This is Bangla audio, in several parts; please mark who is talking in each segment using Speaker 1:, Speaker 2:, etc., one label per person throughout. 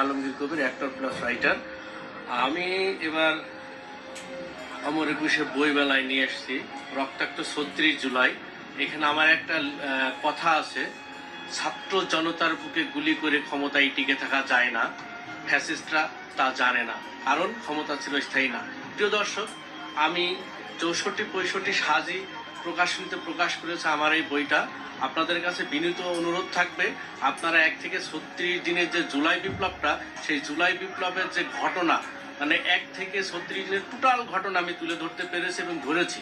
Speaker 1: Alamgir Kabir actor plus writer আমি এবার অমর একুশে বই মেলায় নিয়ে এসেছি। রক্তাক্ত ছত্রিশ জুলাই। এখানে আমার একটা কথা আছে। ছাত্র জনতার বুকে গুলি করে ক্ষমতায় টিকে থাকা যায় না। ফ্যাসিস্টরা তা জানে না। কারণ ক্ষমতা ছিল স্থায়ী না। প্রিয় দর্শক, আমি চৌষট্টি পঁয়ষট্টি সাজি প্রকাশনীতে প্রকাশ করেছে আমার এই বইটা। আপনাদের কাছে বিনীত অনুরোধ থাকবে, আপনারা এক থেকে ছত্রিশ দিনের যে জুলাই বিপ্লবটা, সেই জুলাই বিপ্লবের যে ঘটনা মানে এক থেকে ছত্রিশ দিনের টোটাল ঘটনা আমি তুলে ধরতে পেরেছি এবং ধরেছি।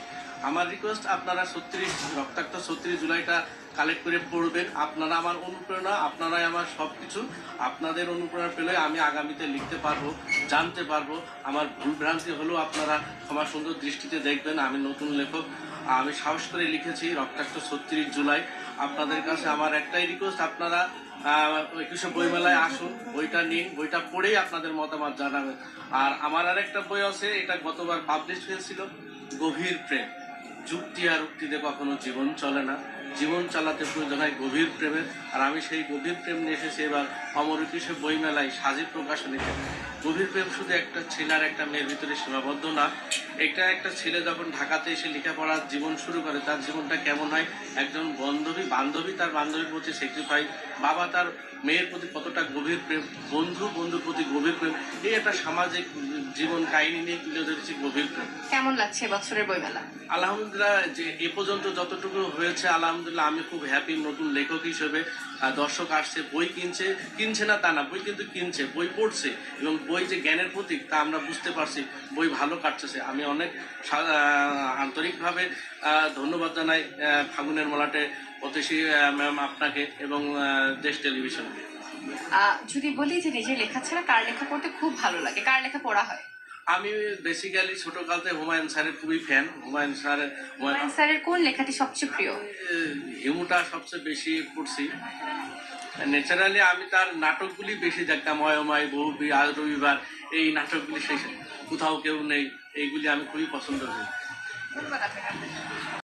Speaker 1: আমার রিকোয়েস্ট আপনারা ছত্রিশ, রক্তাক্ত ছত্রিশ জুলাইটা কালেক্ট করে পড়বেন। আপনারা আমার অনুপ্রেরণা, আপনারাই আমার সব কিছু আপনাদের অনুপ্রেরণা পেলে আমি আগামীতে লিখতে পারব, জানতে পারব। আমার ভুলভ্রান্তি হলেও আপনারা আমার সুন্দর দৃষ্টিতে দেখবেন। আমি নতুন লেখক আমি সাহস করে লিখেছি, রক্তাক্ত ছত্রিশ জুলাই। আপনাদের কাছে আমার একটাই রিকোয়েস্ট আপনারা একুশে বইমেলায় আসুন, বইটা নিন, বইটা পড়েই আপনাদের মতামত জানাবেন। আর আমার আর একটা বই আছে, এটা গতবার পাবলিশ হয়েছিল, গভীর প্রেম। যুক্তি আর উক্তিতে কখনো জীবন চলে না। জীবন চালাতে প্রয়োজন হয় গভীর প্রেমের। আর আমি সেই গভীর প্রেম নিয়ে এসেছি এবার অমর একুশে বইমেলায় সাজি প্রকাশনীতে গভীর প্রেম শুধু একটা ছেলে আর একটা মেয়ের ভিতরে সীমাবদ্ধ না এটা একটা ছেলে যখন ঢাকাতে এসে লেখাপড়ার জীবন শুরু করে, তার জীবনটা কেমন হয়? একজন বান্ধবী বান্ধবী, তার বান্ধবীর প্রতি স্যাক্রিফাইস বাবা তার মেয়ের প্রতি কতটা গভীর প্রেম বন্ধু বন্ধুর প্রতি গভীর প্রেম এই একটা সামাজিক জীবন কাহিনী নিয়ে তুলে ধরেছি গভীর প্রেম।
Speaker 2: কেমন লাগছে বছরের বইমেলা?
Speaker 1: আলহামদুলিল্লাহ যে এ পর্যন্ত যতটুকু হয়েছে আলহামদুলিল্লাহ আমি খুব হ্যাপি নতুন লেখক হিসেবে দর্শক আসছে বই কিনছে কিনছে না তা না বই কিন্তু কিনছে বই পড়ছে এবং বই যে জ্ঞানের প্রতীক তা আমরা বুঝতে পারছি বই ভালো কাটছে আমি অনেক আন্তরিকভাবে আহ, ধন্যবাদ জানাই ফাগুনের মলাটে অতিশী ম্যাম আপনাকে এবং দেশ টেলিভিশনকে
Speaker 2: যদি বলি যে নিজের লেখা ছাড়া কার লেখা পড়তে খুব ভালো লাগে কার লেখা পড়া হয়?
Speaker 1: আমি বেসিক্যালি ছোটকালতে হুমায়ুন স্যারের খুবই ফ্যান হুমায়ুন স্যারের হুমায়ুন
Speaker 2: স্যারের কোন লেখাটি সবচেয়ে প্রিয়?
Speaker 1: হিমুটা সবচেয়ে বেশি পড়ছি। ন্যাচারালি আমি তার নাটকগুলি বেশি দেখতাম অয়মায় বহু আজ রবিবার এই নাটকগুলি শেষ কোথাও কেউ নেই এইগুলি আমি খুবই পছন্দ করি।
Speaker 2: ধন্যবাদ।